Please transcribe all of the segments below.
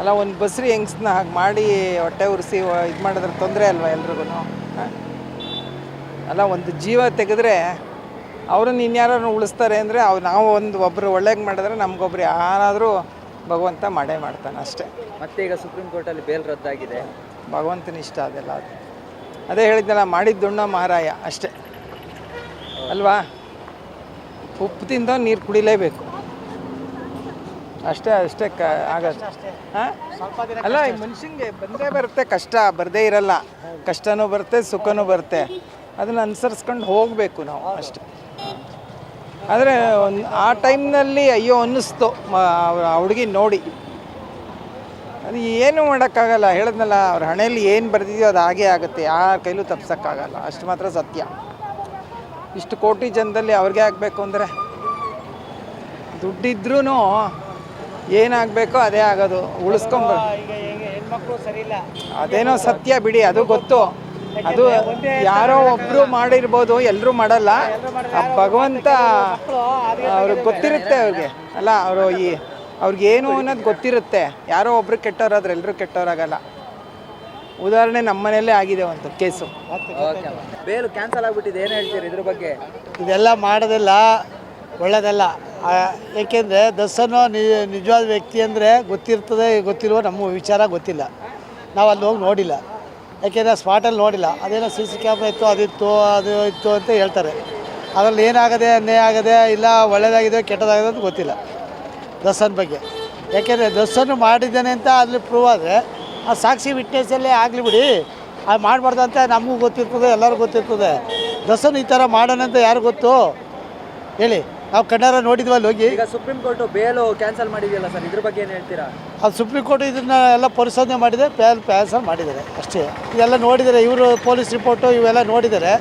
ಅಲ್ಲ ಒಂದು ಬಸ್ರಿ ಹೆಂಗ್ಸ್ನ ಹಾಗೆ ಮಾಡಿ ಹೊಟ್ಟೆ ಉರಿಸಿ ಇದು ಮಾಡಿದ್ರೆ ತೊಂದರೆ ಅಲ್ವಾ ಎಲ್ರಿಗೂ ಅಲ್ಲ ಒಂದು ಜೀವ ತೆಗೆದ್ರೆ ಅವ್ರನ್ನ ಇನ್ಯಾರನ್ನು ಉಳಿಸ್ತಾರೆ ಅಂದರೆ ಅವ್ರು ನಾವು ಒಂದು ಒಬ್ಬರು ಒಳ್ಳೇಗೆ ಮಾಡಿದ್ರೆ ನಮಗೊಬ್ರು ಯಾರಾದರೂ ಭಗವಂತ ಮಾಡೇ ಮಾಡ್ತಾನೆ ಅಷ್ಟೇ. ಮತ್ತೆ ಈಗ ಸುಪ್ರೀಂ ಕೋರ್ಟಲ್ಲಿ ಬೇಲ್ ರದ್ದಾಗಿದೆ. ಭಗವಂತನ ಇಷ್ಟ ಅದೆಲ್ಲ ಅದು. ಅದೇ ಹೇಳಿದ್ನಲ್ಲ ಮಾಡಿದ್ದುಣ್ಣ ಮಹಾರಾಯ ಅಷ್ಟೇ. ಅಲ್ವಾ? ಉಪ್ಪು ತಿಂದ ನೀರು ಕುಡಿಲೇಬೇಕು. ಅಷ್ಟೇ ಅಷ್ಟೇ ಕ ಹಾಂ? ಅಲ್ಲ ಈ ಮನುಷ್ಯಂಗೆ ಬಂದೇ ಬರುತ್ತೆ ಕಷ್ಟ ಬರದೇ ಇರಲ್ಲ. ಕಷ್ಟನೂ ಬರುತ್ತೆ ಸುಖನೂ ಬರುತ್ತೆ. ಅದನ್ನು ಅನುಸರಿಸ್ಕೊಂಡು ಹೋಗಬೇಕು ನಾವು ಅಷ್ಟೇ. ಆದರೆ ಒಂದು ಆ ಟೈಮ್ನಲ್ಲಿ ಅಯ್ಯೋ ಅನ್ನಿಸ್ತು ಹುಡುಗಿ ನೋಡಿ. ಅದು ಏನು ಮಾಡೋಕ್ಕಾಗಲ್ಲ ಹೇಳಿದ್ನಲ್ಲ ಅವ್ರ ಹಣೆಯಲ್ಲಿ ಏನು ಬರೆದಿದೆಯೋ ಅದು ಹಾಗೇ ಆಗುತ್ತೆ ಯಾರ ಕೈಲೂ ತಪ್ಸೋಕ್ಕಾಗಲ್ಲ. ಅಷ್ಟು ಮಾತ್ರ ಸತ್ಯ. ಇಷ್ಟು ಕೋಟಿ ಜನದಲ್ಲಿ ಅವ್ರಿಗೆ ಆಗಬೇಕು ಅಂದರೆ ದುಡ್ಡಿದ್ರೂ ಏನಾಗಬೇಕೋ ಅದೇ ಆಗೋದು. ಉಳಿಸ್ಕೊಂಬ ಅದೇನೋ ಸತ್ಯ ಬಿಡಿ ಅದು ಗೊತ್ತು. ಅದು ಯಾರೋ ಒಬ್ಬರು ಮಾಡಿರ್ಬೋದು ಎಲ್ಲರೂ ಮಾಡಲ್ಲ. ಆ ಭಗವಂತ ಅವ್ರಿಗೆ ಗೊತ್ತಿರುತ್ತೆ ಅವ್ರಿಗೆ. ಅಲ್ಲ ಅವರು ಈ ಅವ್ರಿಗೆ ಏನು ಅನ್ನೋದು ಗೊತ್ತಿರುತ್ತೆ. ಯಾರೋ ಒಬ್ರು ಕೆಟ್ಟವರಾದ್ರೆ ಎಲ್ಲರೂ ಕೆಟ್ಟವರಾಗಲ್ಲ. ಉದಾಹರಣೆ ನಮ್ಮ ಮನೆಯಲ್ಲೇ ಆಗಿದೆ ಒಂದು ಕೇಸು. ಓಕೆ ಬೇಲ್ ಕ್ಯಾನ್ಸಲ್ ಆಗ್ಬಿಟ್ಟಿದೆ ಏನು ಹೇಳ್ತೀರಿ ಇದ್ರ ಬಗ್ಗೆ? ಇದೆಲ್ಲ ಮಾಡೋದಿಲ್ಲ ಒಳ್ಳೆಯದಲ್ಲ ಆ, ಏಕೆಂದರೆ ದರ್ಶನ ನಿ, ನಿಜವಾದ ವ್ಯಕ್ತಿ ಅಂದರೆ ಗೊತ್ತಿರ್ತದೆ, ಗೊತ್ತಿರುವ ನಮ್ಮ ವಿಚಾರ ಗೊತ್ತಿಲ್ಲ. ನಾವು ಅಲ್ಲಿ ಹೋಗಿ ನೋಡಿಲ್ಲ. ಯಾಕೆಂದರೆ ಸ್ಪಾಟಲ್ಲಿ ನೋಡಿಲ್ಲ. ಅದೇನೋ ಸಿ ಸಿ ಕ್ಯಾಮ್ರಾ ಇತ್ತು, ಅದಿತ್ತು, ಅದು ಇತ್ತು ಅಂತ ಹೇಳ್ತಾರೆ. ಅದರಲ್ಲಿ ಏನಾಗದೆ, ಅನ್ಯಾಯ ಆಗದೆ, ಇಲ್ಲ ಒಳ್ಳೆಯದಾಗಿದೆ ಕೆಟ್ಟದಾಗಿದೆ ಅಂತ ಗೊತ್ತಿಲ್ಲ ದರ್ಶನ್ ಬಗ್ಗೆ. ಯಾಕೆಂದರೆ ದರ್ಶನ್ ಮಾಡಿದ್ದೇನೆ ಅಂತ ಅಲ್ಲಿ ಪ್ರೂವ್ ಆದರೆ, ಆ ಸಾಕ್ಷಿ ವಿಟ್ನೆಸ್ಸಲ್ಲೇ ಆಗಲಿ ಬಿಡಿ. ಅದು ಮಾಡಬಾರ್ದು ಅಂತ ನಮಗೂ ಗೊತ್ತಿರ್ತದೆ, ಎಲ್ಲರಿಗೂ ಗೊತ್ತಿರ್ತದೆ. ದರ್ಶನ್ ಈ ಥರ ಮಾಡೋಣ ಅಂತ ಯಾರು ಗೊತ್ತು? ಹೇಳಿ ನಾವು ಕಣ್ಣಾರ ನೋಡಿದ್ವಲ್ಲ ಹೋಗಿ. ಈಗ ಸುಪ್ರೀಂ ಕೋರ್ಟ್ ಬೇಲು ಕ್ಯಾನ್ಸಲ್ ಮಾಡಿದೆಯಲ್ಲ ಸರ್? ಇದ್ರ ಬಗ್ಗೆ ಏನು ಹೇಳ್ತೀರಾ? ಅದು ಸುಪ್ರೀಂ ಕೋರ್ಟ್ ಇದನ್ನ ಎಲ್ಲ ಪರಿಶೋಧನೆ ಮಾಡಿದೆ ಪ್ಯಾಲ್ ಪ್ಯಾನ್ಸಲ್ ಮಾಡಿದ್ದಾರೆ ಅಷ್ಟೇ. ಇದೆಲ್ಲ ನೋಡಿದರೆ ಇವರು ಪೊಲೀಸ್ ರಿಪೋರ್ಟು ಇವೆಲ್ಲ ನೋಡಿದ್ದಾರೆ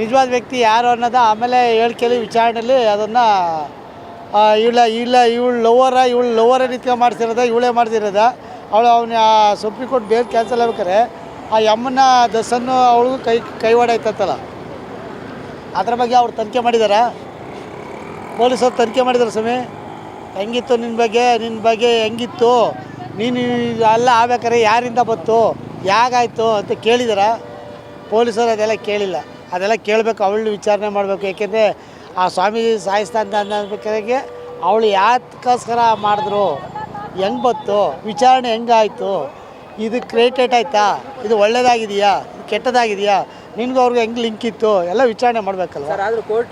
ನಿಜವಾದ ವ್ಯಕ್ತಿ ಯಾರು ಅನ್ನೋದು ಆಮೇಲೆ ಹೇಳಿಕೆಯಲ್ಲಿ ವಿಚಾರಣೆಯಲ್ಲಿ ಅದನ್ನು ಇವಳ ಇಲ್ಲ ಇವಳು ಲೋವರ ಇವಳು ಲೋವರ ನಿತ್ಕೊಂಡು ಮಾಡ್ತಿರೋದ ಇವಳೇ ಮಾಡ್ತಿರೋದ ಅವಳು ಅವನ ಸುಪ್ರೀಂ ಕೋರ್ಟ್ ಬೇಲ್ ಕ್ಯಾನ್ಸಲ್ ಆಗ್ಬೇಕಾರೆ ಆ ಯಮ್ಮನ ದಸನ್ನು ಅವಳಿಗೂ ಕೈ ಕೈವಾಡ ಆಯ್ತಂತಲ್ಲ ಅದ್ರ ಬಗ್ಗೆ ಅವ್ರು ತನಿಖೆ ಮಾಡಿದಾರಾ? ಪೊಲೀಸರು ತನಿಖೆ ಮಾಡಿದ್ರು ಸ್ವಾಮಿ. ಹೆಂಗಿತ್ತು ನಿನ್ನ ಬಗ್ಗೆ ನಿನ್ನ ಬಗ್ಗೆ ಹೆಂಗಿತ್ತು? ನೀನು ಅಲ್ಲ ಆಗ್ಬೇಕಾರೆ ಯಾರಿಂದ ಬಂತು? ಯಾಗಾಯಿತು ಅಂತ ಕೇಳಿದಾರ. ಪೊಲೀಸರು ಅದೆಲ್ಲ ಕೇಳಿಲ್ಲ. ಅದೆಲ್ಲ ಕೇಳಬೇಕು ಅವಳು ವಿಚಾರಣೆ ಮಾಡಬೇಕು. ಏಕೆಂದರೆ ಆ ಸ್ವಾಮಿ ಸಾಯಿಸ್ತಾನೆ ಅಂತ ಅವಳು ಯಾತಕ್ಕೋಸ್ಕರ ಮಾಡಿದ್ರು. ಹೆಂಗೆ ಬತ್ತು ವಿಚಾರಣೆ ಹೆಂಗಾಯಿತು? ಇದು ಕ್ರಿಯೇಟೆಡ್ ಆಯಿತಾ? ಇದು ಒಳ್ಳೆಯದಾಗಿದೆಯಾ ಕೆಟ್ಟದಾಗಿದೆಯಾ? ನಿನ್ಗೂ ಅವ್ರಿಗೆ ಹೆಂಗೆ ಲಿಂಕ್ ಇತ್ತು? ಎಲ್ಲ ವಿಚಾರಣೆ ಮಾಡಬೇಕಲ್ವ? ಸರ್ ಆದರೂ ಕೋರ್ಟ್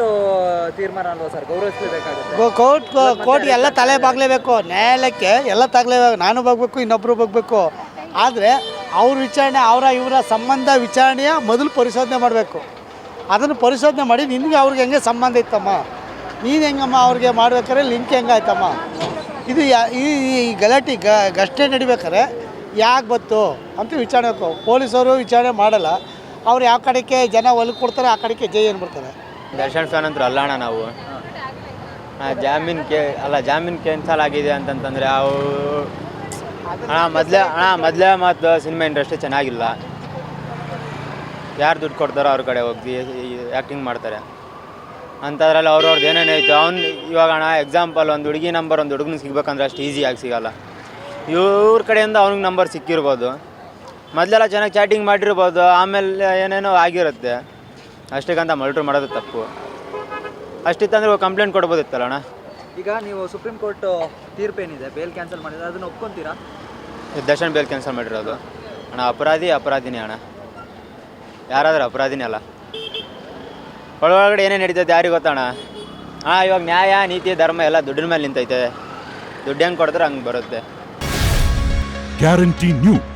ತೀರ್ಮಾನ ಅಲ್ವಾ ಸರ್? ಗೌರವಿಸಲೇಬೇಕಾಗುತ್ತೆ ಕೋರ್ಟ್ ಕೋರ್ಟ್ ಎಲ್ಲ ತಲೆ ಬಾಗ್ಲೇಬೇಕು. ನ್ಯಾಯಾಲಯಕ್ಕೆ ಎಲ್ಲ ತಗಲೇಬೇಕು. ನಾನು ಬಗ್ಬೇಕು ಇನ್ನೊಬ್ಬರು ಬಗ್ಬೇಕು. ಆದರೆ ಅವ್ರ ವಿಚಾರಣೆ ಅವರ ಇವರ ಸಂಬಂಧ ವಿಚಾರಣೆಯ ಮೊದಲು ಪರಿಶೋಧನೆ ಮಾಡಬೇಕು. ಅದನ್ನು ಪರಿಶೋಧನೆ ಮಾಡಿ ನಿನಗೆ ಅವ್ರಿಗೆ ಹೆಂಗೆ ಸಂಬಂಧ ಇತ್ತಮ್ಮ? ನೀನು ಹೆಂಗಮ್ಮ ಅವ್ರಿಗೆ ಮಾಡ್ಬೇಕಾದ್ರೆ ಲಿಂಕ್ ಹೆಂಗಾಯ್ತಮ್ಮ? ಇದು ಯಾ- ಈ ಈ ಗಲಾಟೆ ಗ ಗಷ್ಟೇ ನಡಿಬೇಕಾರೆ ಯಾಕೆ ಬತ್ತು ಅಂತ ವಿಚಾರಣೆ ಪೊಲೀಸರು ವಿಚಾರಣೆ ಮಾಡಲ್ಲ. ಅವ್ರು ಯಾವ ಕಡೆಗೆ ಜನ ಹೊಲಕ್ಕೆ ಕೊಡ್ತಾರೆ, ಆ ಕಡೆಗೆ ಜೈ ಬರ್ತಾರೆ ದರ್ಶನ್ ಫ್ಯಾನ್ ಅಂತ ಅಲ್ಲ ಅಣ್ಣ ನಾವು ಜಾಮೀನ್ ಕೇ, ಅಲ್ಲ, ಜಾಮೀನ್ ಕ್ಯಾನ್ಸಲ್ ಆಗಿದೆ ಅಂತಂತಂದರೆ ಅವು, ಅಣ್ಣ, ಮೊದಲೇ ಅಣ್ಣ, ಮೊದಲೇ ಮಾತು, ಸಿನಿಮಾ ಇಂಡಸ್ಟ್ರಿ ಚೆನ್ನಾಗಿಲ್ಲ. ಯಾರು ದುಡ್ಡು ಕೊಡ್ತಾರೋ ಅವ್ರ ಕಡೆ ಹೋಗಿ ಆ್ಯಕ್ಟಿಂಗ್ ಮಾಡ್ತಾರೆ. ಅಂಥದ್ರಲ್ಲಿ ಅವ್ರವ್ರದ್ದು ಏನೇನು ಐತೆ, ಅವ್ನು, ಇವಾಗ ಅಣ್ಣ ಎಕ್ಸಾಂಪಲ್ ಒಂದು ಹುಡುಗಿ ನಂಬರ್ ಒಂದು ಹುಡುಗನ ಸಿಗ್ಬೇಕಂದ್ರೆ ಅಷ್ಟು ಈಸಿಯಾಗಿ ಸಿಗಲ್ಲ. ಇವ್ರ ಕಡೆಯಿಂದ ಅವ್ನಿಗೆ ನಂಬರ್ ಸಿಕ್ಕಿರ್ಬೋದು. ಮೊದಲೆಲ್ಲ ಚೆನ್ನಾಗಿ ಚಾಟಿಂಗ್ ಮಾಡಿರ್ಬೋದು ಆಮೇಲೆ ಏನೇನೋ ಆಗಿರುತ್ತೆ. ಅಷ್ಟಕ್ಕಂತ ಮಲ್ಟ್ರ್ ಮಾಡೋದು ತಪ್ಪು. ಅಷ್ಟಿತ್ತಂದ್ರೆ ಕಂಪ್ಲೇಂಟ್ ಕೊಡ್ಬೋದಿತ್ತಲ್ಲ ಅಣ್ಣ ಈಗ ನೀವು ಸುಪ್ರೀಂ ಕೋರ್ಟ್ ತೀರ್ಪು ಏನಿದೆ? ಬೇಲ್ ಕ್ಯಾನ್ಸಲ್ ಮಾಡಿದ್ರೆ ಅದನ್ನ ಒಪ್ಕೊಂತೀರಾ? ದರ್ಶನ್ ಬೇಲ್ ಕ್ಯಾನ್ಸಲ್ ಮಾಡಿರೋದು. ಅಣ್ಣ ಅಪರಾಧಿ ಅಪರಾಧಿನೇ ಅಣ್ಣ. ಯಾರಾದರೂ ಅಪರಾಧಿನೇ ಅಲ್ಲ. ಒಳಗಡೆ ಏನೇನು ನಡೀತೈತೆ ಯಾರಿಗೆ ಗೊತ್ತಣ್ಣ? ಹಾಂ ಇವಾಗ ನ್ಯಾಯ ನೀತಿ ಧರ್ಮ ಎಲ್ಲ ದುಡ್ಡಿನ ಮೇಲೆ ನಿಂತೈತೆ. ದುಡ್ಡು ಹೆಂಗೆ ಕೊಡಿದ್ರೆ ಹಂಗೆ ಬರುತ್ತೆ. Guarantee news